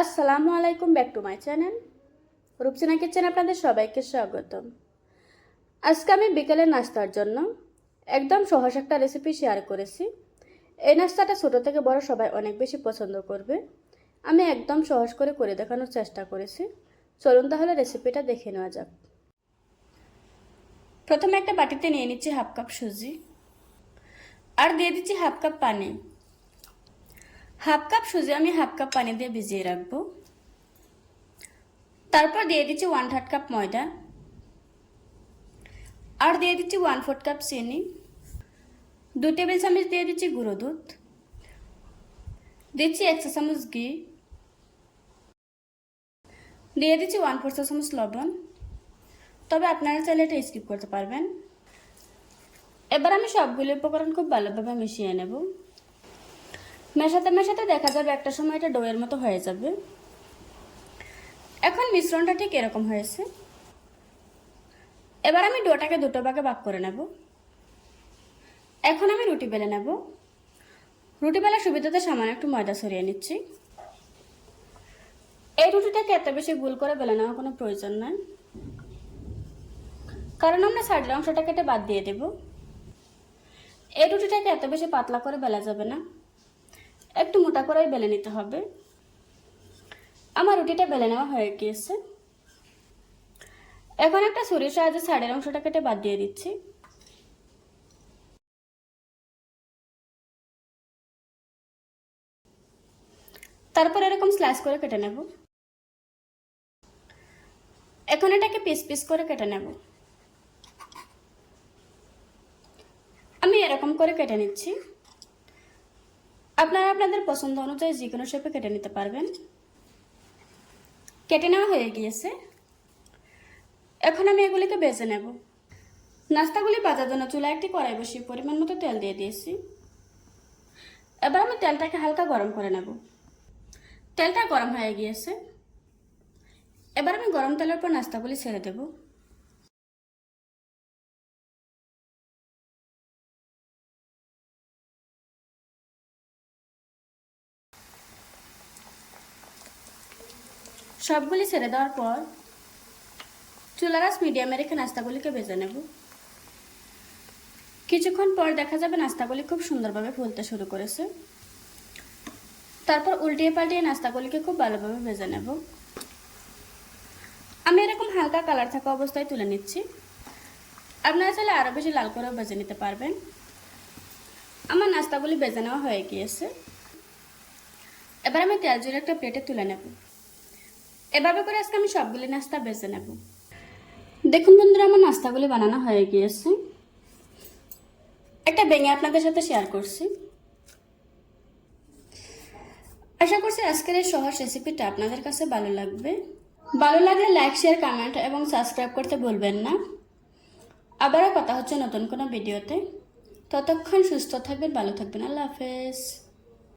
আসসালামু আলাইকুম, back to my channel. Rupsina kitchen আপনাদের সবাইকে স্বাগতম। আজকে আমি বিকেলে নাস্তার জন্য একদম সহজ একটা রেসিপি শেয়ার করেছি। এই নাস্তাটা ছোটো থেকে বড় সবাই অনেক বেশি পছন্দ করবে। আমি একদম সহজ করে করে দেখানোর চেষ্টা করেছি। চলুন তাহলে রেসিপিটা দেখে নেওয়া যাক। প্রথমে একটা বাটিতে নিয়ে নিচ্ছি হাফ কাপ সুজি। আর দিয়ে দিচ্ছি হাফ কাপ পানি। হাফ কাপ সুজি আমি হাফ কাপ পানি দিয়ে ভিজিয়ে রাখব। তারপর দিয়ে দিচ্ছি ওয়ান থার্ড কাপ ময়দা। আর দিয়ে দিচ্ছি ওয়ান ফোর্থ কাপ চিনি। দু টেবিল চামচ দিয়ে দিচ্ছি গুঁড়ো দুধ। দিচ্ছি একশো চামচ ঘি। দিয়ে দিচ্ছি ওয়ান ফোর্থ চামচ লবণ। তবে আপনারা চাইলে এটা স্কিপ করতে পারবেন। এবার আমি সবগুলো উপকরণ খুব ভালোভাবে মিশিয়ে নেব। মেশাতে মেশাতে দেখা যাবে একটা সময় এটা ডোয়ের মতো হয়ে যাবে। এখন মিশ্রণটা ঠিক এরকম হয়েছে। এবার আমি ডোটাকে দুটো ভাগে ভাগ করে নেব। এখন আমি রুটি বেলে নেব। রুটি বেলার সুবিধাতে সামান্য একটু ময়দা সরিয়ে নিচ্ছি। এই রুটিটাকে এত বেশি গুল করে বেলে নেওয়ার কোনো প্রয়োজন নয় কারণ আমরা সাইডের অংশটা কেটে বাদ দিয়ে দেব। এই রুটিটাকে এত বেশি পাতলা করে বেলা যাবে না। একটু মোটা করেই বেলে নিতে হবে। আমার রুটিটা বেলে নেওয়া হয়ে গিয়েছে। এখন একটা ছুরির সাহায্যে সাইডের অংশটা কেটে বাদ দিয়ে দিচ্ছি। তারপর এরকম স্লাইস করে কেটে নেব। এখন এটাকে পিস পিস করে কেটে নেব। আমি এরকম করে কেটে নিচ্ছি। আপনারা আপনাদের পছন্দ অনুযায়ী যে কোনো শেপে কেটে নিতে পারবেন। কেটে নেওয়া হয়ে গিয়েছে। এখন আমি এগুলিকে বেজে নেব। নাস্তাগুলি বাজার জন্য চুলা একটি কড়াই বসিয়ে পরিমাণ মতো তেল দিয়ে দিয়েছি। এবার আমি তেলটাকে হালকা গরম করে নেব। তেলটা গরম হয়ে গিয়েছে। এবার আমি গরম তেলের উপর নাস্তাগুলি ছেড়ে দেব। সবগুলি ছেড়ে দেওয়ার পর চুলারাস মিডিয়ামে রেখে নাস্তাগুলিকে ভেজে নেব। কিছুক্ষণ পর দেখা যাবে নাস্তাগুলি খুব সুন্দরভাবে ফুলতে শুরু করেছে। তারপর উল্টিয়ে পাল্টিয়ে নাস্তাগুলিকে খুব ভালোভাবে ভেজে নেব। আমি এরকম হালকা কালার থাকা অবস্থায় তুলে নিচ্ছি। আপনারা চাইলে আরও বেশি লাল করেও ভেজে নিতে পারবেন। আমার নাস্তাগুলি ভেজে নেওয়া হয়ে গিয়েছে। এবার আমি তেল জুড়ে একটা প্লেটে তুলে নেব। এভাবে করে আজকে আমি সবগুলি নাস্তা বেছে নেব। দেখুন বন্ধুরা, আমার নাস্তাগুলি বানানো হয়ে গিয়েছে। একটা বেঙে আপনাদের সাথে শেয়ার করছি। আশা করছি আজকের এই সহজ রেসিপিটা আপনাদের কাছে ভালো লাগবে। ভালো লাগলে লাইক শেয়ার কমেন্ট এবং সাবস্ক্রাইব করতে ভুলবেন না। আবারও কথা হচ্ছে নতুন কোনো ভিডিওতে ততক্ষণ সুস্থ থাকবেন, ভালো থাকবেন। আল্লাহ হাফেজ।